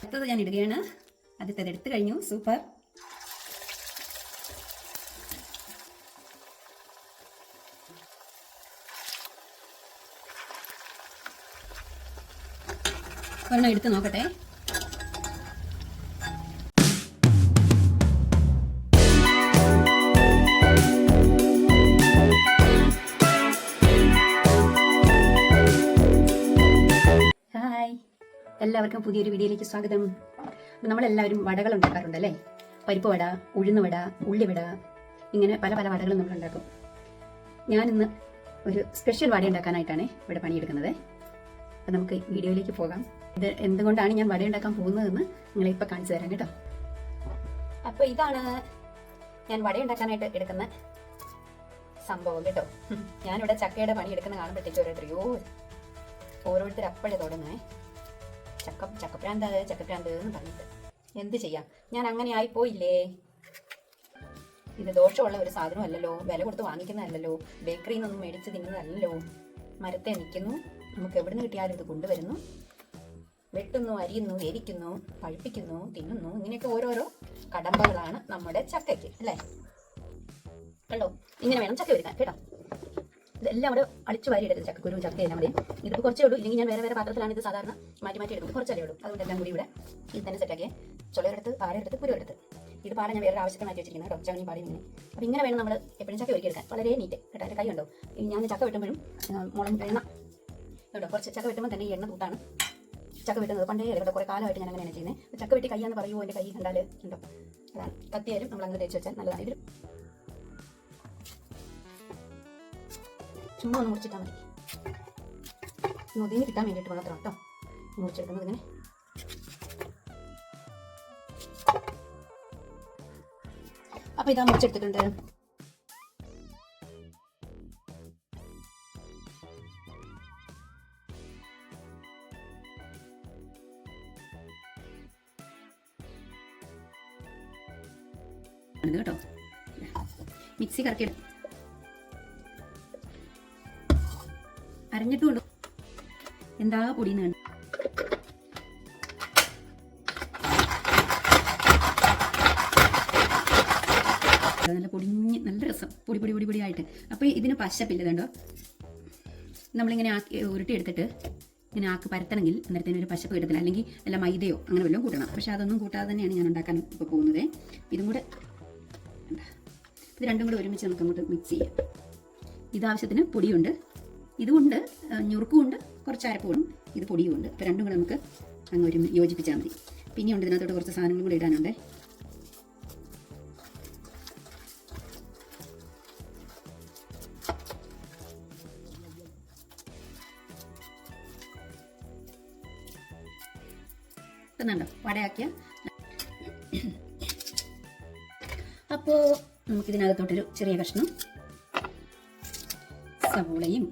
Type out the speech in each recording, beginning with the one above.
അടുത്തത് ഞാൻ ഇടുകയാണ്. അടുത്തത് എടുത്തു കഴിഞ്ഞു. സൂപ്പർ. ഒരെണ്ണം എടുത്ത് നോക്കട്ടെ. എല്ലാവർക്കും പുതിയൊരു വീഡിയോയിലേക്ക് സ്വാഗതം. നമ്മളെല്ലാവരും വടകൾ ഉണ്ടാക്കാറുണ്ട് അല്ലേ? പരിപ്പ് വട ഉഴുന്ന് വട ഉള്ളിവട ഇങ്ങനെ പല പല വടകളും നമ്മൾ ഉണ്ടാക്കും. ഞാനിന്ന് ഒരു സ്പെഷ്യൽ വട ഉണ്ടാക്കാനായിട്ടാണ് ഇവിടെ പണിയെടുക്കുന്നത്. അപ്പം നമുക്ക് വീഡിയോയിലേക്ക് പോകാം. ഇത് എന്തുകൊണ്ടാണ് ഞാൻ വട ഉണ്ടാക്കാൻ പോകുന്നതെന്ന് നിങ്ങളെ ഇപ്പോൾ കാണിച്ചു തരാം കേട്ടോ. അപ്പോൾ ഇതാണ് ഞാൻ വട ഉണ്ടാക്കാനായിട്ട് എടുക്കുന്ന സംഭവം കേട്ടോ. ഞാനിവിടെ ചക്കയുടെ പണി എടുക്കുന്ന കാണുമ്പോഴത്തേക്ക് ഓരോരുത്തരെയോ ഓരോരുത്തർ അപ്പോഴേ തുടങ്ങുന്നേ. ചക്ക ചക്കപ്രാന്ത് ചക്കപ്രാന്ത് എന്ന് പറഞ്ഞിട്ട്. എന്ത് ചെയ്യാം? ഞാൻ അങ്ങനെ ആയിപ്പോയില്ലേ? ഇത് ദോഷമുള്ള ഒരു സാധനം അല്ലല്ലോ വില കൊടുത്ത് വാങ്ങിക്കുന്നതല്ലല്ലോ. ബേക്കറിയിൽ നിന്നൊന്നും മേടിച്ച് തിന്നുന്നതല്ലല്ലോ. മരത്തെ നിൽക്കുന്നു നമുക്ക് എവിടെ നിന്ന് കിട്ടിയാലും ഇത് കൊണ്ടുവരുന്നു. വെട്ടുന്നു അരിയുന്നു എരിക്കുന്നു പഴുപ്പിക്കുന്നു തിന്നുന്നു. ഇങ്ങനെയൊക്കെ ഓരോരോ കടമ്പകളാണ് നമ്മുടെ ചക്കയ്ക്ക് അല്ലേ? കണ്ടോ? ഇങ്ങനെ വേണം ചക്ക ഒരുക്കാൻ കേട്ടോ? ഇതെല്ലാം അവിടെ അടിച്ചു വാരി എടുക്കുന്നത് ചക്കക്കുരു ചക്ക എല്ലാം കൂടി ഇതിപ്പോൾ കുറച്ചേ ഉള്ളൂ. ഇല്ലെങ്കിൽ ഞാൻ വേറെ വേറെ പാത്രത്തിലാണ് ഇത് സാധാരണ മാറ്റി മാറ്റി എടുക്കുന്നത്. കുറച്ചല്ലേ ഉള്ളൂ. അതുകൊണ്ട് എല്ലാം കൂടി ഇവിടെ ഇത് തന്നെ സെറ്റാക്കിയേ ചുളയെടുത്ത് പാലെടുത്ത് കുരു എടുത്ത് ഇത് പാല ഞാൻ വേറെ ആവശ്യത്തിന് മാറ്റി വെച്ചിരിക്കുന്നത് കേട്ടോ. പാടി ഇങ്ങനെ. അപ്പോൾ ഇങ്ങനെ വേണം നമ്മൾ എപ്പോഴും ചക്ക ഒരുക്കിയെടുക്കാൻ വളരെ നീറ്റ് കേട്ടോ കൈ ഉണ്ടോ ഞാൻ ചക്ക വെട്ടുമ്പോഴും മുളം എണ്ണ കേട്ടോ കുറച്ച് ചക്ക വെട്ടുമ്പോൾ തന്നെ ഈ എണ്ണ കൂട്ടാണ് ചക്ക വെട്ടുന്നത് പണ്ടേ ഇവിടെ കുറേ കാലമായിട്ട് ഞാൻ അങ്ങനെയാണ് ചെയ്യുന്നത് ചക്ക വെട്ടി കൈയാന്ന് പറയുമോ എന്റെ കൈ കണ്ടാൽ ഉണ്ടോ? അതാണ്. കത്തിയാലും നമ്മൾ അങ്ങനെ തേച്ച് വെച്ചാൽ നല്ലതാണ്. ഇതിൽ ചുമ്മാ ഒന്ന് മുറിച്ചിട്ടാൽ മതി. ഒതുങ്ങി കിട്ടാൻ വേണ്ടിയിട്ട് മാത്രം കേട്ടോ മുറിച്ചെടുക്കുന്നത് ഇങ്ങനെ അപ്പൊ ഇതാ മുറിച്ചെടുത്തിട്ടുണ്ട്. കേട്ടോ. മിക്സി കറക്കിയിടും അരഞ്ഞിട്ടുണ്ടോ എന്താ പൊടി കണ്ടു. നല്ല പൊടിഞ്ഞ് നല്ല രസം. പൊടി പൊടി പൊടി പൊടി ആയിട്ട്. അപ്പോൾ ഇതിന് പശപ്പില്ല കണ്ടോ? നമ്മളിങ്ങനെ ആക്കി ഉരുട്ടി എടുത്തിട്ട് ഇങ്ങനെ ആക്ക് പരത്തണമെങ്കിൽ അന്നേരത്തേന് ഒരു പശപ്പ് കിട്ടത്തില്ല. അല്ലെങ്കിൽ അല്ല മൈദയോ അങ്ങനെ വല്ലതും കൂട്ടണം. പക്ഷെ അതൊന്നും കൂട്ടാതെ തന്നെയാണ് ഞാൻ ഉണ്ടാക്കാൻ ഇപ്പോൾ പോകുന്നത്. ഇതും കൂടെ? ഇത് രണ്ടും കൂടെ ഒരുമിച്ച് നമുക്ക് അങ്ങോട്ട് മിക്സ് ചെയ്യാം. ഇതാവശ്യത്തിന് പൊടിയുണ്ട്. ഇതുകൊണ്ട് ഞുറുക്കുമുണ്ട് കുറച്ച് അരപ്പുണ്ട് ഇത് പൊടിയുമുണ്ട്. അപ്പോൾ രണ്ടും കൂടെ നമുക്ക് അങ്ങ് ഒരു യോജിപ്പിച്ചാൽ മതി. പിന്നെയുണ്ട് ഇതിനകത്തോട്ട് കുറച്ച് സാധനങ്ങൾ കൂടി ഇടാനുണ്ട്. ഇപ്പം വടയാക്കിയ. അപ്പോൾ നമുക്കിതിനകത്തോട്ടൊരു ചെറിയ കഷ്ണം സവോളയും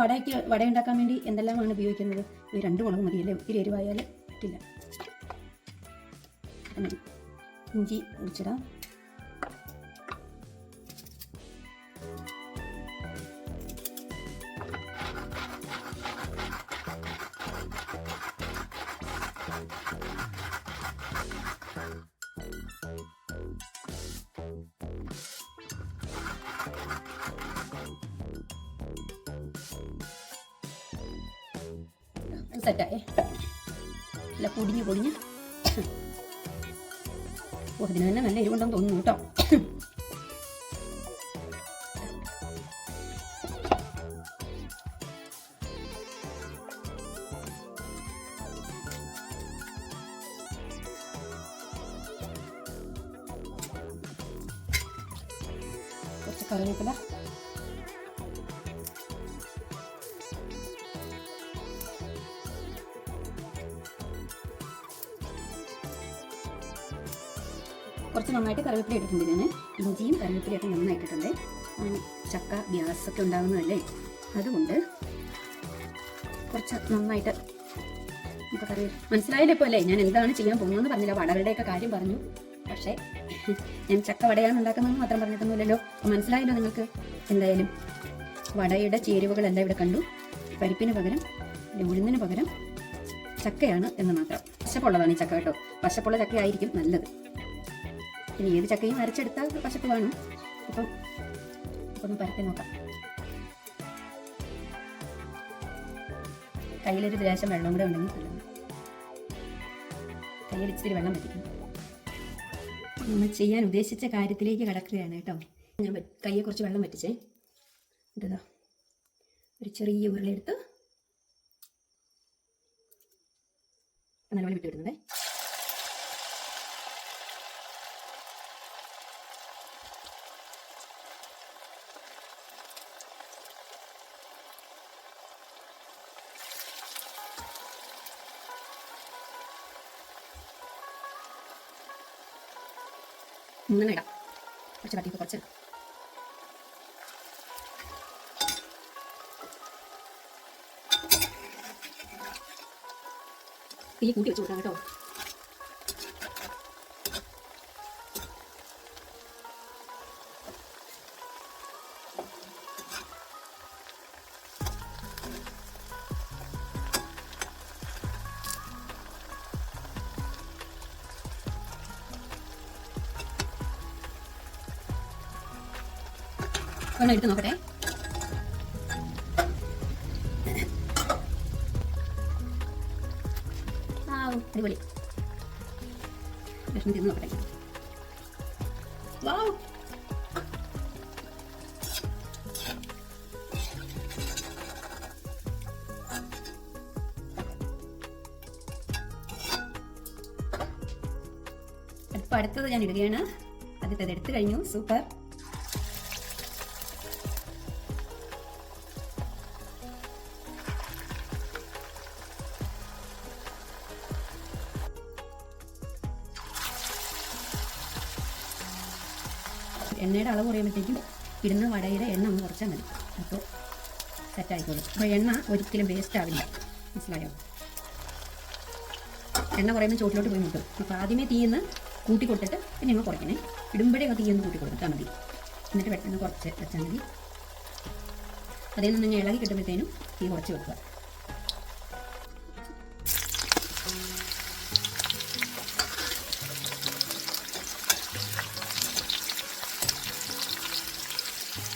വടയ്ക്ക് വട ഉണ്ടാക്കാൻ വേണ്ടി എന്തെല്ലാമാണ് ഉപയോഗിക്കുന്നത്? ഈ രണ്ട് മുളക് മതിയല്ലേ ഒത്തിരി എരിവായാൽ പറ്റില്ല. ഇഞ്ചി മുറിച്ചിടാം സെറ്റായേ അല്ല പൊടിഞ്ഞ് പൊടിഞ്ഞ്. ഓ ഇതിന് തന്നെ നല്ല എരിവുണ്ടെന്ന് തോന്നുന്നു കേട്ടോ. കുറച്ച് കറിവേപ്പില. കുറച്ച് നന്നായിട്ട് കറിവേപ്പില ഇട്ടിട്ടുണ്ട് ഞാൻ ഇഞ്ചിയും കറിവേപ്പിലയൊക്കെ നന്നായിട്ടിട്ടുണ്ട്. ചക്ക ഗ്യാസൊക്കെ ഉണ്ടാകുന്നതല്ലേ അതുകൊണ്ട് കുറച്ച് നന്നായിട്ട് നമുക്ക് കറി മനസ്സിലായില്ല ഇപ്പോൾ അല്ലേ? ഞാൻ എന്താണ് ചെയ്യാൻ പോകുന്നതെന്ന് പറഞ്ഞില്ല. വടകളുടെയൊക്കെ കാര്യം പറഞ്ഞു. പക്ഷേ ഞാൻ ചക്ക വടയാണ് ഉണ്ടാക്കുന്നതെന്ന് മാത്രം പറഞ്ഞിട്ടൊന്നുമില്ലല്ലോ. അപ്പോൾ മനസ്സിലായല്ലോ നിങ്ങൾക്ക്? എന്തായാലും വടയുടെ ചേരുവകളെല്ലാം ഇവിടെ കണ്ടു. പരിപ്പിന് പകരം ഉഴുന്നിന് പകരം ചക്കയാണ് എന്ന് മാത്രം. പശപ്പുള്ളതാണ് ഈ ചക്ക കേട്ടോ. പശപ്പുള്ള ചക്കയായിരിക്കും നല്ലത്. ഇനി ഏത് ചക്കയും അരച്ചെടുത്താൽ പശപ്പ് വേണം. അപ്പം ഒന്ന് പരത്തി നോക്കാം. കയ്യിലൊരു ദേശം വെള്ളം കൂടെ ഉണ്ടെങ്കിൽ കയ്യിൽ ഇച്ചിരി വെള്ളം പറ്റിക്കും നമ്മൾ ചെയ്യാൻ ഉദ്ദേശിച്ച കാര്യത്തിലേക്ക് കടക്കുകയാണ് കേട്ടോ. ഞാൻ കയ്യെ കുറച്ച് വെള്ളം പറ്റിച്ചേ ഇതാ. ഒരു ചെറിയ ഉരുളെടുത്ത് നല്ലപോലെ വിട്ട് വിടുന്നുണ്ടേ മൂന്നെണ്ണം ഇടാം കുറച്ച് കട്ടിയൊക്കെ കുറച്ച് തീ കൂട്ടി വെച്ച് കൊടുക്കാം കേട്ടോ. ഒന്ന് എടുത്ത് നോക്കട്ടെ. അടിപൊളി. ഭക്ഷണം തിന്ന് നോക്കട്ടെ. വാവ്. അടുത്തത് ഞാൻ ഇടുകയാണ്. ആദ്യത്തേത് എടുത്തു കഴിഞ്ഞു. സൂപ്പർ. എണ്ണയുടെ അളവ് കുറയുമ്പോഴത്തേക്കും ഇടുന്ന വടയുടെ എണ്ണ ഒന്ന് കുറച്ചാൽ മതി. അപ്പോൾ സെറ്റായിക്കോളും അപ്പോൾ എണ്ണ ഒരിക്കലും വേസ്റ്റ് ആവില്ല. മനസ്സിലായോ? എണ്ണ കുറയുമ്പോൾ ചോട്ടിലോട്ട് പോയി മുട്ടും. അപ്പോൾ ആദ്യമേ തീയെന്ന് കൂട്ടി കൊടുത്തിട്ട് പിന്നെ ഞങ്ങൾ കുറയ്ക്കണേ. ഇടുമ്പോഴേ അങ്ങ് തീയെന്ന് കൂട്ടി കൊടുത്താൽ മതി. എന്നിട്ട് പെട്ടെന്ന് കുറച്ച് വെച്ചാൽ മതി. അതിൽ നിന്ന് ഇളകി കിട്ടുമ്പോഴത്തേനും തീ കുറച്ച് വെക്കുക.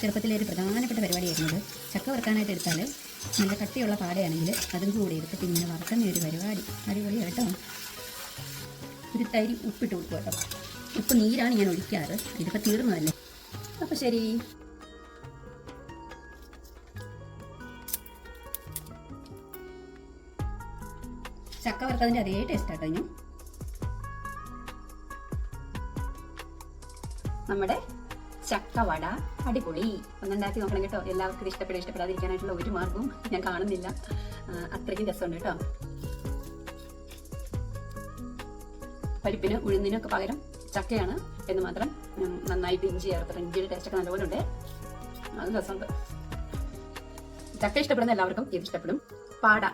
ചെറുപ്പത്തിലെ ഒരു പ്രധാനപ്പെട്ട പരിപാടിയായിരുന്നത് ചക്ക വറുക്കാനായിട്ട് എടുത്താൽ നല്ല കട്ടിയുള്ള പാടയാണെങ്കിൽ അതും കൂടി എടുത്തിട്ട് ഇങ്ങനെ വറുക്കുന്ന ഒരു പരിപാടി. അടിപൊളി കേട്ടോ ഒരു തരി ഉപ്പിട്ട് കൊടുക്കും കേട്ടോ. ഉപ്പ് നീരാണ് ഞാൻ ഒഴിക്കാറ്. ഇതിപ്പോൾ തീർന്നതല്ലേ? അപ്പോൾ ശരി. ചക്ക വറുത്തതിന്റെ അതേ ടേസ്റ്റ് ആട്ടോ ഇനി. നമ്മുടെ ചക്കവട അടിപൊളി. ഒന്നുണ്ടാക്കി നോക്കണം കേട്ടോ. എല്ലാവർക്കും ഇഷ്ടപ്പെടുക ഇഷ്ടപ്പെടാതിരിക്കാനായിട്ടുള്ള ഒരു മാർഗവും ഞാൻ കാണുന്നില്ല. അത്രയ്ക്കും രസമുണ്ട് കേട്ടോ. പരിപ്പിന് ഉഴുന്നിനൊക്കെ പകരം ചക്കയാണ് എന്ന് മാത്രം നന്നായിട്ട് ഇഞ്ചി ചേർത്തിട്ട് ഇഞ്ചിയുടെ ടേസ്റ്റ് ഒക്കെ നല്ലപോലെ ഉണ്ട്. അത് രസമുണ്ട്. ചക്ക ഇഷ്ടപ്പെടുന്ന എല്ലാവർക്കും ഇത് ഇഷ്ടപ്പെടും. പാട.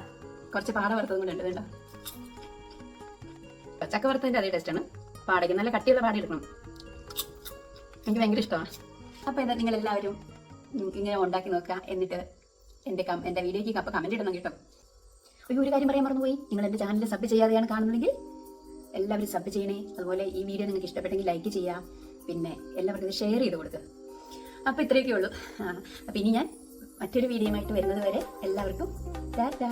കുറച്ച് പാട വറുത്തതും കൂടെ ഉണ്ട് കേട്ടോ. ചക്ക വറുത്തതിന്റെ അതേ ടേസ്റ്റ് ആണ്. പാടയ്ക്ക് നല്ല കട്ടിയുള്ള പാട എടുക്കണം. എനിക്ക് ഭയങ്കര ഇഷ്ടമാണ്. അപ്പോൾ എന്താ നിങ്ങൾ എല്ലാവരും ഇങ്ങനെ ഉണ്ടാക്കി നോക്കുക എന്നിട്ട് എന്റെ കം എന്റെ വീഡിയോയ്ക്ക് അപ്പോൾ കമന്റ് ഇടണം കേട്ടോ. അയ്യോ ഒരു കാര്യം പറയാൻ മറന്നുപോയി. നിങ്ങൾ എന്റെ ചാനൽ സബ് ചെയ്യാതെയാണ് കാണുന്നതെങ്കിൽ എല്ലാവരും സബ് ചെയ്യണേ. അതുപോലെ ഈ വീഡിയോ നിങ്ങൾക്ക് ഇഷ്ടപ്പെട്ടെങ്കിൽ ലൈക്ക് ചെയ്യാം പിന്നെ എല്ലാവർക്കും ഇത് ഷെയർ ചെയ്ത് കൊടുക്കുക. അപ്പോൾ ഇത്രയൊക്കെ ഉള്ളൂ. അപ്പോൾ ഇനി ഞാൻ മറ്റൊരു വീഡിയോയുമായിട്ട് വരുന്നത് വരെ എല്ലാവർക്കും ടാറ്റാ.